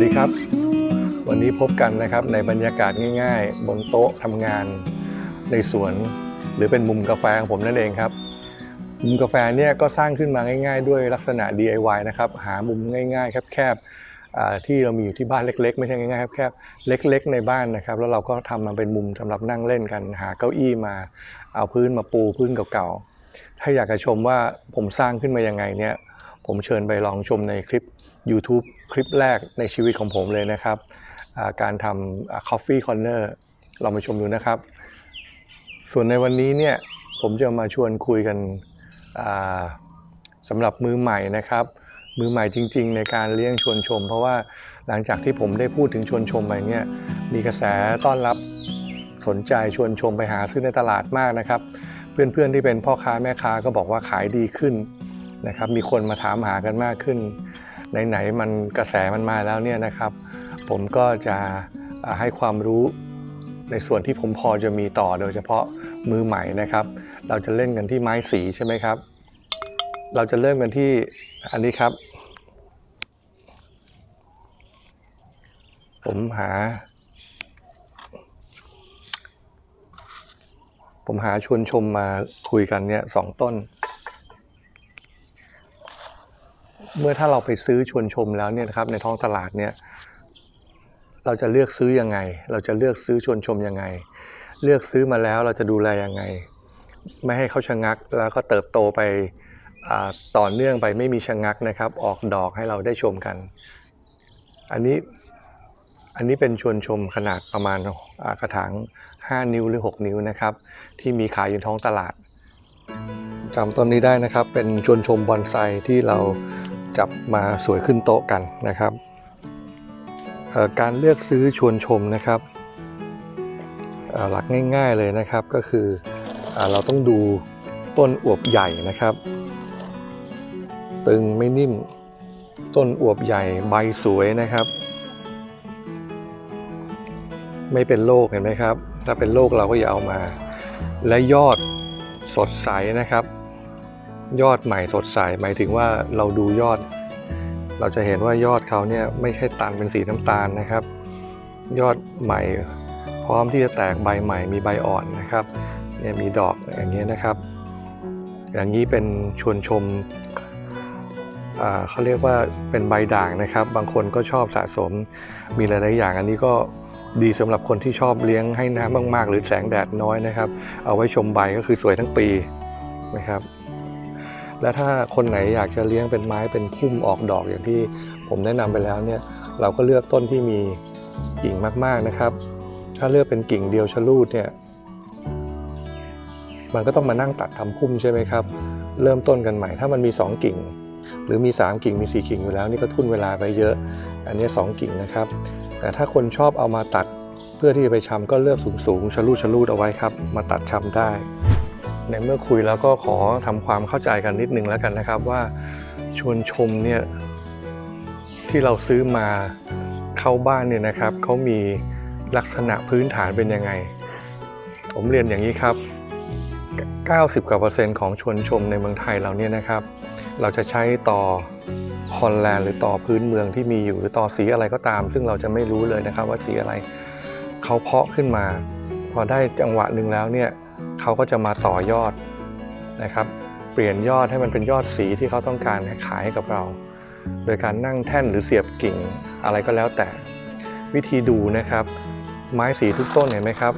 วัสดีครับ วันนี้พบกันนะครับในบรรยากาศง่าย ๆ บนโต๊ะทำงานในสวน หรือเป็นมุมกาแฟของผมนั่นเองครับ มุมกาแฟเนี่ยก็สร้างขึ้นมาง่าย ๆ ด้วยลักษณะ DIY นะครับ หามุมง่ายๆแคบๆที่เรามีอยู่ที่บ้านเล็ก ๆ ไม่ใช่ง่ายๆแคบๆเล็ก ๆ ในบ้านนะครับ แล้วเราก็ทำมาเป็นมุมสำหรับนั่งเล่นกัน หาเก้าอี้มา เอาพื้นมาปูพื้นเก่าๆถ้าอยากจะชมว่าผมสร้างขึ้นมายังไงเนี่ยผมเชิญไปลองชมในคลิป YouTube คลิปแรกในชีวิตของผมเลยนะครับ การทำอ่า Coffee Corner เรามาชมดูนะครับ ส่วนในวันนี้เนี่ยผมจะมาชวนคุยกันสำหรับมือใหม่นะครับ มือใหม่จริง ๆ ในการเลี้ยงชวนชม เพราะว่าหลังจากที่ผมได้พูดถึงชวนชมไปเนี่ยมีกระแสต้อนรับสนใจชวนชมไปหาซื้อในตลาดมากนะครับ เพื่อนๆที่เป็นพ่อค้าแม่ค้าก็บอกว่าขายดีขึ้นนะครับมีคนมาถามหากันมากขึ้น ไหนๆมันกระแสมันมาแล้วเนี่ยนะครับ ผมก็จะให้ความรู้ในส่วนที่ผมพอจะมีต่อโดยเฉพาะมือใหม่นะครับ เราจะเล่นกันที่ไม้สีใช่ไหมครับ เราจะเริ่มกันที่อันนี้ครับ ผมหา ผมหาชวนชมมาคุยกันเนี่ยสองต้น เมื่อถ้าเราไปซื้อชวนชมแล้วเนี่ยนะครับในท้องตลาดเนี่ยเราจะเลือกซื้อยังไง เราจะเลือกซื้อชวนชมยังไง เลือกซื้อมาแล้วเราจะดูแลยังไง ไม่ให้เขาชะงักแล้วก็เติบโตไปต่อเนื่องไปไม่มีชะงักนะครับ ออกดอกให้เราได้ชมกัน อันนี้อันนี้เป็นชวนชมขนาดประมาณกระถาง 5 นิ้วหรือ 6 นิ้วนะครับ ที่มีขายอยู่ท้องตลาดจำต้นนี้ได้นะครับ เป็นชวนชมบอนไซที่เรา จับมาสวยขึ้นโต๊ะกันนะครับการเลือกซื้อชวนชมนะครับหลักง่ายๆเลยนะครับก็คืออเราต้องดูต้นอวบใหญ่นะครับ ตึงไม่นิ่มต้นอวบใหญ่ใบสวยนะครับ ไม่เป็นโรคเห็นไหมครับ ถ้าเป็นโรคเราก็อย่าเอามา และยอดสดใสนะครับ ยอดใหม่สดใสหมายถึงว่าเราดูยอด เราจะเห็นว่ายอดเขาเนี่ยไม่ใช่ตันเป็นสีน้ำตาลนะครับ ยอดใหม่พร้อมที่จะแตกใบใหม่มีใบอ่อนนะครับเนี่ยมีดอกอย่างนี้ยนะครับ อย่างนี้เป็นชวนชมเขาเรียกว่าเป็นใบด่างนะครับ บางคนก็ชอบสะสมมีหลายๆอย่างอันนี้ก็ดีสำหรับคนที่ชอบเลี้ยงให้น้ำมาก ๆ หรือแสงแดดน้อยนะครับ เอาไว้ชมใบก็คือสวยทั้งปีนะครับ และถ้าคนไหนอยากจะเลี้ยงเป็นไม้เป็นพุ่มออกดอกอย่างที่ผมแนะนำไปแล้วเนี่ยเราก็เลือกต้นที่มีกิ่งมากๆนะครับ ถ้าเลือกเป็นกิ่งเดียวชะลูดเนี่ยมันก็ต้องมานั่งตัดทำพุ่มใช่ไหมครับ เริ่มต้นกันใหม่ ถ้ามันมี 2 กิ่ง หรือมี 3 กิ่งมี 4 กิ่งอยู่แล้วนี่ก็ทุ่นเวลาไปเยอะ อันนี้ 2 กิ่งนะครับ แต่ถ้าคนชอบเอามาตัดเพื่อที่จะไปชำก็เลือกสูงๆชะลูดชะลูดเอาไว้ครับ มาตัดชำได้ ในเมื่อคุยแล้วก็ขอทำความเข้าใจกันนิดนึงแล้วกันนะครับว่าชวนชมเนี่ยที่เราซื้อมาเข้าบ้านเนี่ยนะครับเขามีลักษณะพื้นฐานเป็นยังไง ผมเรียนอย่างนี้ครับ 90กว่าเปอร์เซ็นต์ของชวนชมในเมืองไทยเราเนี่ยนะครับ เราจะใช้ต่อคอนแลนหรือต่อพื้นเมืองที่มีอยู่หรือต่อสีอะไรก็ตาม ซึ่งเราจะไม่รู้เลยนะครับว่าสีอะไรเขาเพาะขึ้นมา พอได้จังหวะหนึ่งแล้วเนี่ย เขาก็จะมาต่อยอดนะครับ เปลี่ยนยอดให้มันเป็นยอดสีที่เขาต้องการขายให้กับเรา โดยการนั่งแท่นหรือเสียบกิ่งอะไรก็แล้วแต่ วิธีดูนะครับ ไม้สีทุกต้นเห็นไหมครับ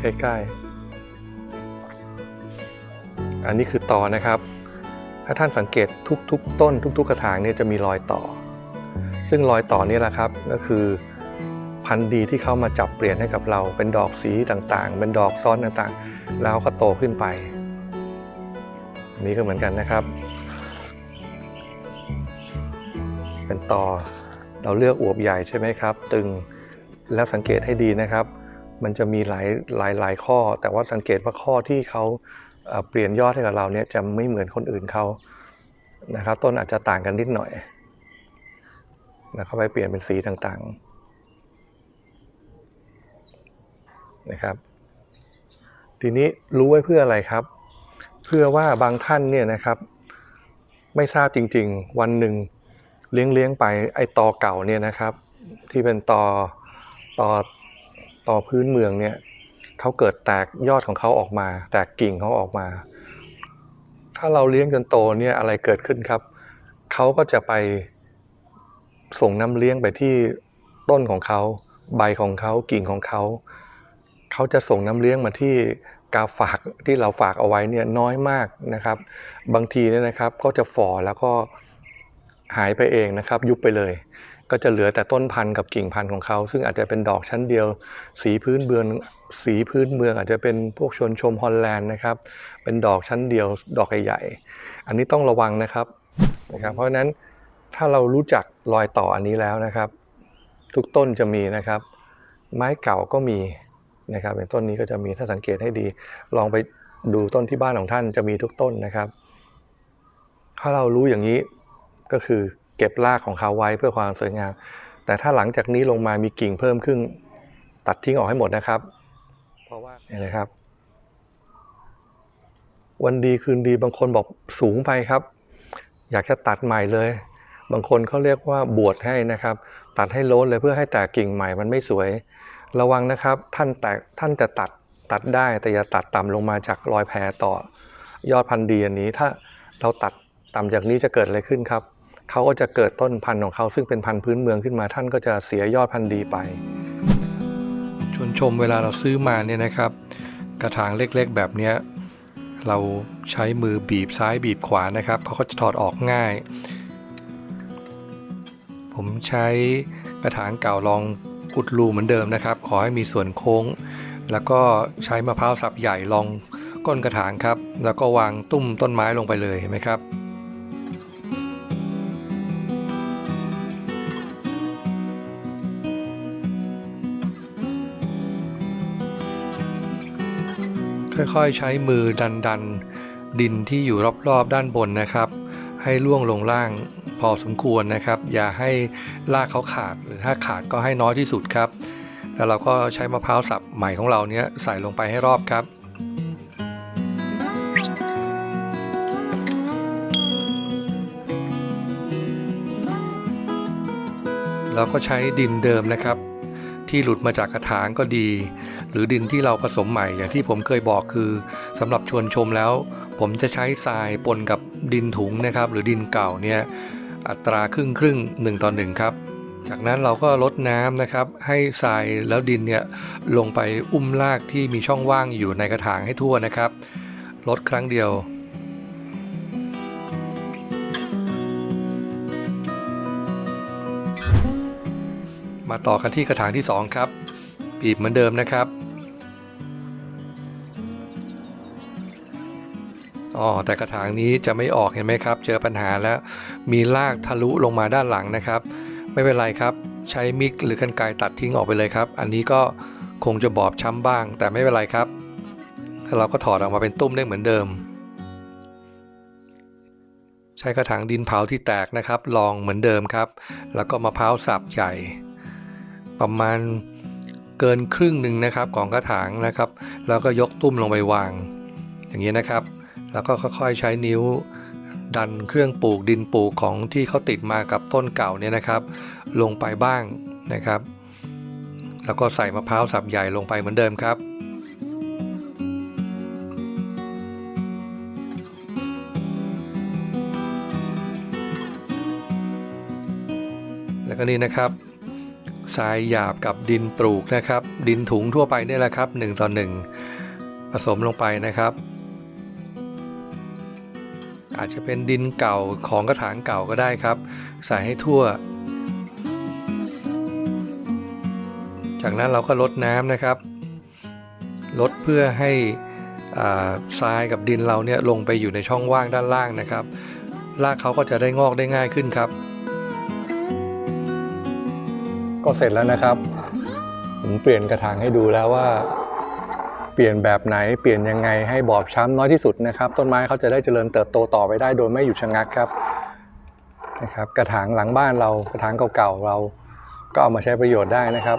ใกล้ๆ อันนี้คือต่อนะครับ ถ้าท่านสังเกตทุก ๆ ต้น ทุก ๆ กระถางเนี่ยจะมีรอยต่อ ซึ่งรอยต่อนี่แหละครับก็คือ พันธุ์ดีที่เขามาจับเปลี่ยนให้กับเรา เป็นดอกสีต่างๆ เป็นดอกซ้อนต่างๆ แล้วก็โตขึ้นไปอันนี้ก็เหมือนกันนะครับ เป็นต่อเราเลือกอวบใหญ่ใช่ไหมครับ ตึงแล้วสังเกตให้ดีนะครับ มันจะมีหลายหลายหลายข้อ แต่ว่าสังเกตว่าข้อที่เขาเอ่อเปลี่ยนยอดให้กับเราเนี่ยจะไม่เหมือนคนอื่นเขานะครับ ต้นอาจจะต่างกันนิดหน่อยนะครับไปเปลี่ยนเป็นสีต่างๆ นะครับ ทีนี้รู้ไว้เพื่ออะไรครับ เพื่อว่าบางท่านเนี่ยนะครับ ไม่ทราบจริง ๆ วันหนึ่งเลี้ยงเลี้ยงไปไอ้ตอเก่าเนี่ยนะครับ ที่เป็นตอตอตอพื้นเมืองเนี่ยเขาเกิดแตกยอดของเขาออกมา แตกกิ่งเขาออกมา ถ้าเราเลี้ยงจนโตเนี่ยอะไรเกิดขึ้นครับเขาก็จะไปส่งน้ำเลี้ยงไปที่ต้นของเขา ใบของเขากิ่งของเขา เขาจะส่งน้ำเลี้ยงมาที่กาฝากที่เราฝากเอาไว้เนี่ยน้อยมากนะครับ บางทีเนี่ยนะครับก็จะฝ่อแล้วก็หายไปเองนะครับ ยุบไปเลย ก็จะเหลือแต่ต้นพันธุ์กับกิ่งพันธุ์ของเขา ซึ่งอาจจะเป็นดอกชั้นเดียว สีพื้นเมืองสีพื้นเมืองอาจจะเป็นพวกชนชมฮอลแลนด์นะครับ เป็นดอกชั้นเดียว ดอกใหญ่ๆอันนี้ต้องระวังนะครับนะครับ เพราะฉะนั้นถ้าเรารู้จักรอยต่ออันนี้แล้วนะครับ ทุกต้นจะมีนะครับ ไม้เก่าก็มี นะครับเป็นต้นนี้ก็จะมีถ้าสังเกตให้ดี ลองไปดูต้นที่บ้านของท่านจะมีทุกต้นนะครับ ถ้าเรารู้อย่างนี้ก็คือเก็บรากของเขาไว้เพื่อความสวยงาม แต่ถ้าหลังจากนี้ลงมามีกิ่งเพิ่มขึ้น ตัดทิ้งออกให้หมดนะครับ เพราะว่าเนี่ยนะครับ วันดีคืนดีบางคนบอกสูงไปครับ อยากจะตัดใหม่เลย บางคนเขาเรียกว่าบวชให้นะครับ ตัดให้ล้นเลยเพื่อให้แตกกิ่งใหม่มันไม่สวย ระวังนะครับท่านแตกท่านจะตัดตัดได้แต่อย่าตัดต่ำลงมาจากรอยแผลต่อยอดพันธุ์ดีอันนี้ถ้าเราตัดต่ำจากนี้จะเกิดอะไรขึ้นครับเขาก็จะเกิดต้นพันธุ์ของเขาซึ่งเป็นพันธุ์พื้นเมืองขึ้นมาท่านก็จะเสียยอดพันธุ์ดีไป ชวนชมเวลาเราซื้อมาเนี่ยนะครับ กระถางเล็กๆ แบบนี้เราใช้มือบีบซ้ายบีบขวานะครับเขาก็จะถอดออกง่าย ผมใช้กระถางเก่าลอง อุดรูเหมือนเดิมนะครับ ขอให้มีส่วนโค้ง แล้วก็ใช้มะพร้าวสับใหญ่ลองก้นกระถางครับ แล้วก็วางตุ้มต้นไม้ลงไปเลยเห็นไหมครับค่อยๆ ใช้มือดันดันดินที่อยู่รอบๆ ด้านบนนะครับ ให้ล่วงลงล่างพอสมควรนะครับ อย่าให้รากเขาขาดหรือถ้าขาดก็ให้น้อยที่สุดครับ แล้วเราก็ใช้มะพร้าวสับใหม่ของเราเนี้ยใส่ลงไปให้รอบครับเราก็ใช้ดินเดิมนะครับ ที่หลุดมาจากกระถางก็ดี หรือดินที่เราผสมใหม่อย่างที่ผมเคยบอกคือสำหรับชวนชมแล้ว ผมจะใช้ทรายปนกับดินถุงนะครับ หรือดินเก่าเนี่ยอัตราครึ่งครึ่งหนึ่งต่อหนึ่งครับ จากนั้นเราก็ลดน้ำนะครับ ให้ทรายแล้วดินเนี่ยลงไปอุ้มรากที่มีช่องว่างอยู่ในกระถางให้ทั่วนะครับลดครั้งเดียว มาต่อกันที่กระถางที่ 2 ครับบีบเหมือนเดิมนะครับอ๋อแต่กระถางนี้จะไม่ออกเห็นไหมครับ เจอปัญหาแล้วมีรากทะลุลงมาด้านหลังนะครับ ไม่เป็นไรครับ ใช้มิกหรือกันไกตัดทิ้งออกไปเลยครับ อันนี้ก็คงจะบอบช้ำบ้าง แต่ไม่เป็นไรครับแล้วเราก็ถอดออกมาเป็นตุ้มได้เหมือนเดิม ใช้กระถางดินเผาที่แตกนะครับ ลองเหมือนเดิมครับ แล้วก็มะพร้าวสับใหญ่ ประมาณเกินครึ่งหนึ่งนะครับของกระถางนะครับ แล้วก็ยกตุ้มลงไปวาง อย่างนี้นะครับ แล้วก็ค่อยๆใช้นิ้วดันเครื่องปลูกดินปลูกของที่เขาติดมากับต้นเก่าเนี่ยนะครับ ลงไปบ้างนะครับ แล้วก็ใส่มะพร้าวสับใหญ่ลงไปเหมือนเดิมครับแล้วก็นี่นะครับ ทรายหยาบกับดินปลูกนะครับ ดินถุงทั่วไปเนี่ยแหละครับ1ต่อ1ผสมลงไปนะครับ อาจจะเป็นดินเก่าของกระถางเก่าก็ได้ครับ ใส่ให้ทั่ว จากนั้นเราก็ลดน้ำนะครับ ลดเพื่อให้ทรายกับดินเราเนี่ยลงไปอยู่ในช่องว่างด้านล่างนะครับรากเขาก็จะได้งอกได้ง่ายขึ้นครับ ก็เสร็จแล้วนะครับ ผมเปลี่ยนกระถางให้ดูแล้วว่า เปลี่ยนแบบไหนเปลี่ยนยังไงให้บอบช้ำน้อยที่สุดนะครับ ต้นไม้เขาจะได้เจริญเติบโตต่อไปได้โดยไม่หยุดชะงักครับนะครับ กระถางหลังบ้านเรากระถางเก่าๆเราก็เอามาใช้ประโยชน์ได้นะครับ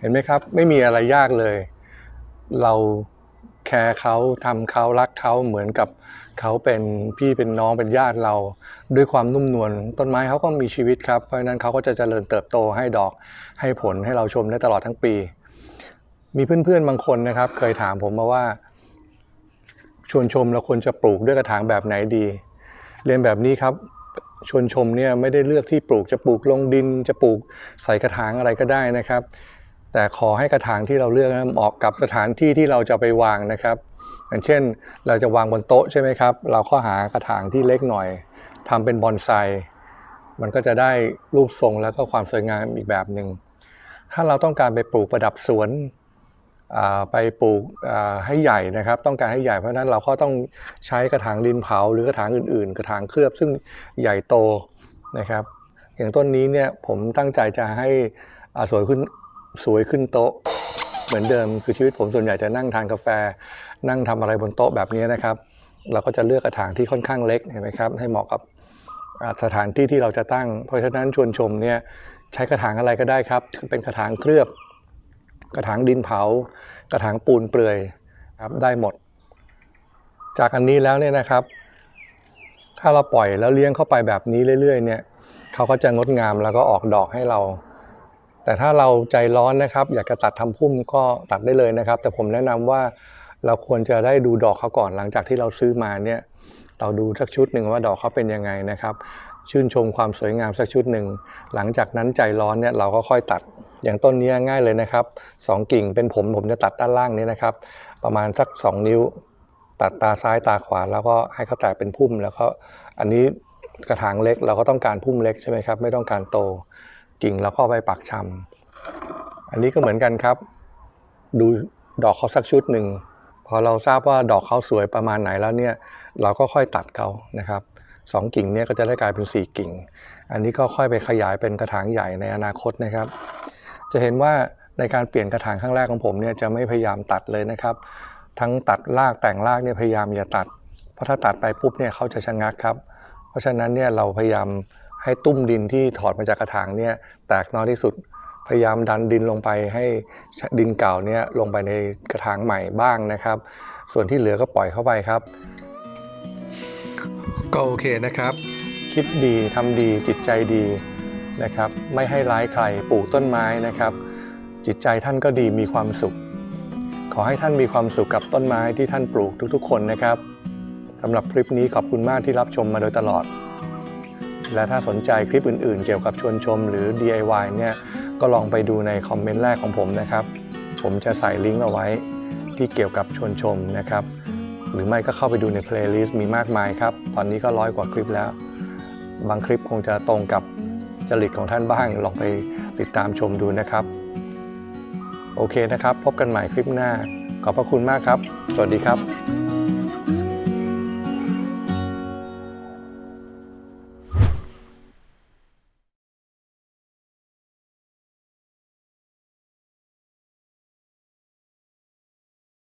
เห็นไหมครับ ไม่มีอะไรยากเลย เรา แคร์เขาทำเขารักเขาเหมือนกับเขาเป็นพี่เป็นน้องเป็นญาติเรา ด้วยความนุ่มนวลต้นไม้เขาก็มีชีวิตครับ เพราะฉะนั้นเขาก็จะเจริญเติบโตให้ดอกให้ผลให้เราชมได้ตลอดทั้งปี มีเพื่อนๆบางคนนะครับ เคยถามผมมาว่า ชวนชมเราควรจะปลูกด้วยกระถางแบบไหนดี เรียนแบบนี้ครับชวนชมเนี่ยไม่ได้เลือกที่ปลูกจะปลูกลงดินจะปลูกใส่กระถางอะไรก็ได้นะครับ แต่ขอให้กระถางที่เราเลือกนั้นเหมาะกับสถานที่ที่เราจะไปวางนะครับ อย่างเช่นเราจะวางบนโต๊ะใช่ไหมครับ เราก็หากระถางที่เล็กหน่อยทำเป็นบอนไซมันก็จะได้รูปทรงแล้วก็ความสวยงามอีกแบบหนึ่งถ้าเราต้องการไปปลูกประดับสวนไปปลูกให้ใหญ่นะครับ ต้องการให้ใหญ่เพราะนั้นเราก็ต้องใช้กระถางดินเผาหรือกระถางอื่น ๆ กระถางเคลือบซึ่งใหญ่โตนะครับ อย่างต้นนี้เนี่ยผมตั้งใจจะให้สวยขึ้น สวยขึ้นโต๊ะ เหมือนเดิมคือชีวิตผมส่วนใหญ่จะนั่งทานกาแฟ นั่งทำอะไรบนโต๊ะแบบนี้นะครับ เราก็จะเลือกกระถางที่ค่อนข้างเล็กเห็นไหมครับให้เหมาะกับสถานที่ที่เราจะตั้ง เพราะฉะนั้นชวนชมเนี่ยใช้กระถางอะไรก็ได้ครับ เป็นกระถางเคลือบ กระถางดินเผา กระถางปูนเปลือยครับได้หมด จากอันนี้แล้วเนี่ยนะครับ ถ้าเราปล่อยแล้วเลี้ยงเข้าไปแบบนี้เรื่อยๆเนี่ยเขาก็จะงดงามแล้วก็ออกดอกให้เรา แต่ถ้าเราใจร้อนนะครับ อยากจะตัดทำพุ่มก็ตัดได้เลยนะครับ แต่ผมแนะนำว่าเราควรจะได้ดูดอกเขาก่อนหลังจากที่เราซื้อมาเนี่ยเราดูสักชุดหนึ่งว่าดอกเขาเป็นยังไงนะครับ ชื่นชมความสวยงามสักชุดหนึ่งหลังจากนั้นใจร้อนเนี่ยเราก็ค่อยตัดอย่างต้นนี้ง่ายเลยนะครับสองกิ่งเป็นผมผมจะตัดด้านล่างนี้นะครับ ประมาณสัก 2 นิ้ว ตัดตาซ้ายตาขวาแล้วก็ให้เขาแตกเป็นพุ่มแล้วก็อันนี้กระถางเล็กเราก็ต้องการพุ่มเล็กใช่ไหมครับ ไม่ต้องการโต กิ่งแล้วก็เอไปปักชำอันนี้ก็เหมือนกันครับ ดูดอกเขาสักชุดหนึ่งพอเราทราบว่าดอกเขาสวยประมาณไหนแล้วเนี่ยเราก็ค่อยตัดเขานะครับสองกิ่งเนี่ยก็จะได้กลายเป็นสี่กิ่ง อันนี้ก็ค่อยไปขยายเป็นกระถางใหญ่ในอนาคตนะครับ จะเห็นว่าในการเปลี่ยนกระถางครั้งแรกของผมเนี่ยจะไม่พยายามตัดเลยนะครับ ทั้งตัดรากแต่งรากเนี่ยพยายามอย่าตัด เพราะถ้าตัดไปปุ๊บเนี่ยเขาจะชะงักครับ เพราะฉะนั้นเนี่ยเราพยายาม ให้ตุ้มดินที่ถอดมาจากกระถางเนี่ยแตกน้อยที่สุด พยายามดันดินลงไปให้ดินเก่าเนี่ยลงไปในกระถางใหม่บ้างนะครับ ส่วนที่เหลือก็ปล่อยเข้าไปครับ ก็โอเคนะครับ คิดดีทำดีจิตใจดีนะครับ ไม่ให้ร้ายใครปลูกต้นไม้นะครับ จิตใจท่านก็ดีมีความสุข ขอให้ท่านมีความสุขกับต้นไม้ที่ท่านปลูกทุกๆ คนนะครับสำหรับคลิปนี้ขอบคุณมากที่รับชมมาโดยตลอด และถ้าสนใจคลิปอื่นๆ เกี่ยวกับชวนชมหรือ DIY เนี่ยก็ลองไปดูในคอมเมนต์แรกของผมนะครับ ผมจะใส่ลิงก์เอาไว้ที่เกี่ยวกับชวนชมนะครับ หรือไม่ก็เข้าไปดูในเพลย์ลิสต์มีมากมายครับ ตอนนี้ก็ร้อยกว่าคลิปแล้ว บางคลิปคงจะตรงกับจริตของท่านบ้าง ลองไปติดตามชมดูนะครับ โอเคนะครับ พบกันใหม่คลิปหน้า ขอบพระคุณมากครับ สวัสดีครับ